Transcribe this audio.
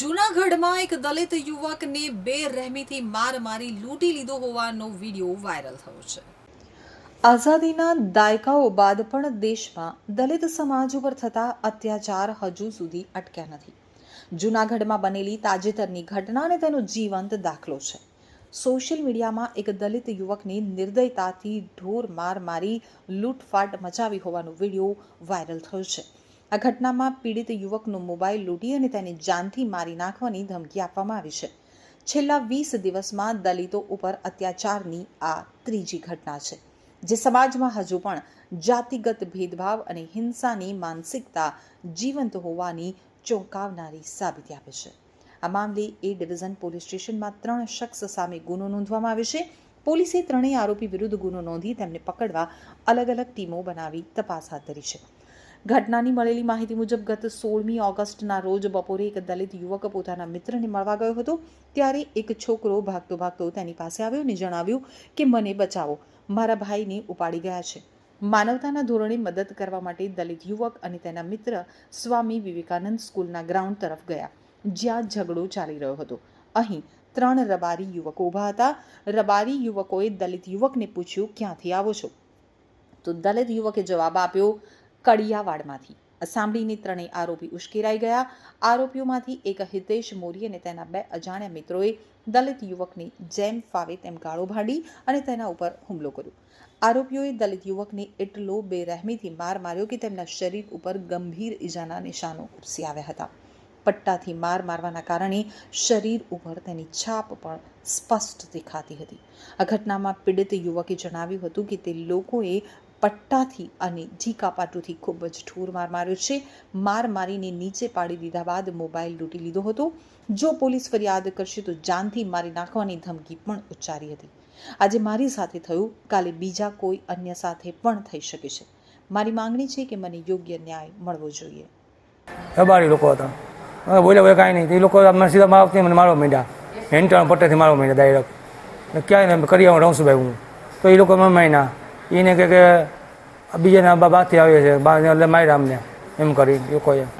જૂનાગઢમાં એક દલિત યુવકને બે રહેમીથી માર મારી લૂંટી લીધો હોવાનો વીડિયો વાયરલ થયો છે. આઝાદીના દાયકાઓ બાદ પણ દેશમાં દલિત સમાજ ઉપર થતા અત્યાચાર હજુ સુધી અટક્યા નથી. જૂનાગઢમાં બનેલી તાજેતરની ઘટનાને તેનો જીવંત દાખલો છે. સોશિયલ મીડિયામાં એક દલિત યુવકની નિર્દયતાથી ઢોર માર મારી લૂંટફાટ મચાવી હોવાનો વીડિયો વાયરલ થયો છે. આ ઘટનામાં પીડિત યુવકનો મોબાઈલ લૂંટી અને તેને જાનથી મારી નાખવાની ધમકી આપવામાં આવી છે. છેલ્લા વીસ દિવસમાં દલિતો ઉપર અત્યાચારની આ ત્રીજી ઘટના છે, જે સમાજમાં હજુ પણ જાતિગત ભેદભાવ અને હિંસાની માનસિકતા જીવંત હોવાની ચોંકાવનારી સાબિતી આપે છે. આ મામલે એ ડિવિઝન પોલીસ સ્ટેશનમાં ત્રણ શખ્સ સામે ગુનો નોંધવામાં આવ્યો છે. પોલીસે ત્રણેય આરોપી વિરુદ્ધ ગુનો નોંધી તેમને પકડવા અલગ અલગ ટીમો બનાવી તપાસ હાથ ધરી છે. ઘટનાની મળેલી માહિતી મુજબ ગત સોળમી ઓગસ્ટના રોજ બપોરે એક દલિત યુવક પોતાના મિત્રને મળવા ગયો હતો. ત્યારે એક છોકરો ભાગતો ભાગતો તેની પાસે આવ્યો અને જણાવ્યું કે, મને બચાવો. મારા ભાઈને ઉપાડી ગયા છે. માનવતાના ધોરણે મદદ કરવા માટે દલિત યુવક અને તેના મિત્ર સ્વામી વિવેકાનંદ સ્કૂલના ગ્રાઉન્ડ તરફ ગયા, જ્યાં ઝઘડો ચાલી રહ્યો હતો. અહીં ત્રણ રબારી યુવકો ઊભા હતા. રબારી યુવકોએ દલિત યુવકને પૂછ્યું, ક્યાંથી આવો છો? તો દલિત યુવકે જવાબ આપ્યો કડિયાવાડમાંથી. સાંભળીને ત્રણેય આરોપી ઉશ્કેરાઈ ગયા. આરોપીઓમાંથી એક હિતેશ મોરી અને તેના બે અજાણ્યા મિત્રોએ દલિત યુવકને જેમ ફાવે તેમ ગાળો ભાંડી અને તેના ઉપર હુમલો કર્યો. આરોપીઓએ દલિત યુવકને એટલો બેરહેમીથી માર માર્યો કે તેમના શરીર ઉપર ગંભીર ઈજાના નિશાનો ઉપસી આવ્યા હતા. પટ્ટાથી માર મારવાના કારણે શરીર ઉપર તેની છાપ પણ સ્પષ્ટ દેખાતી હતી. આ ઘટનામાં પીડિત યુવકે જણાવ્યું હતું કે તે લોકોએ પટ્ટાથી અને ઝીકાપાટુથી ખૂબ જ ઠૂર માર માર્યો છે. માર મારીને નીચે પાડી દીધા બાદ મોબાઈલ લૂંટી લીધો હતો. જો પોલીસ ફરિયાદ કરશે તો જાનથી મારી નાખવાની ધમકી પણ ઉચ્ચારી હતી. આજે મારી સાથે થયું, કાલે બીજા કોઈ અન્ય સાથે પણ થઈ શકે છે. મારી માંગણી છે કે મને યોગ્ય ન્યાય મળવો જોઈએ. રબારી લોકો હતા. બોલ્યા બોલ્યા કાંઈ નહીં. તે લોકો સીધા મારવાથી મને મારવા માંડ્યા. હેન્ટણ પટ્ટેથી મારવા માંડ્યા ડાયરેક્ટ ક્યાંય ને કરી આવું રમશુભાઈ હું. તો એ લોકો મને માયના એને કહે કે બીજાના બા બાથી આવે છે બા એટલે માયરામને એમ કરી લોકોએ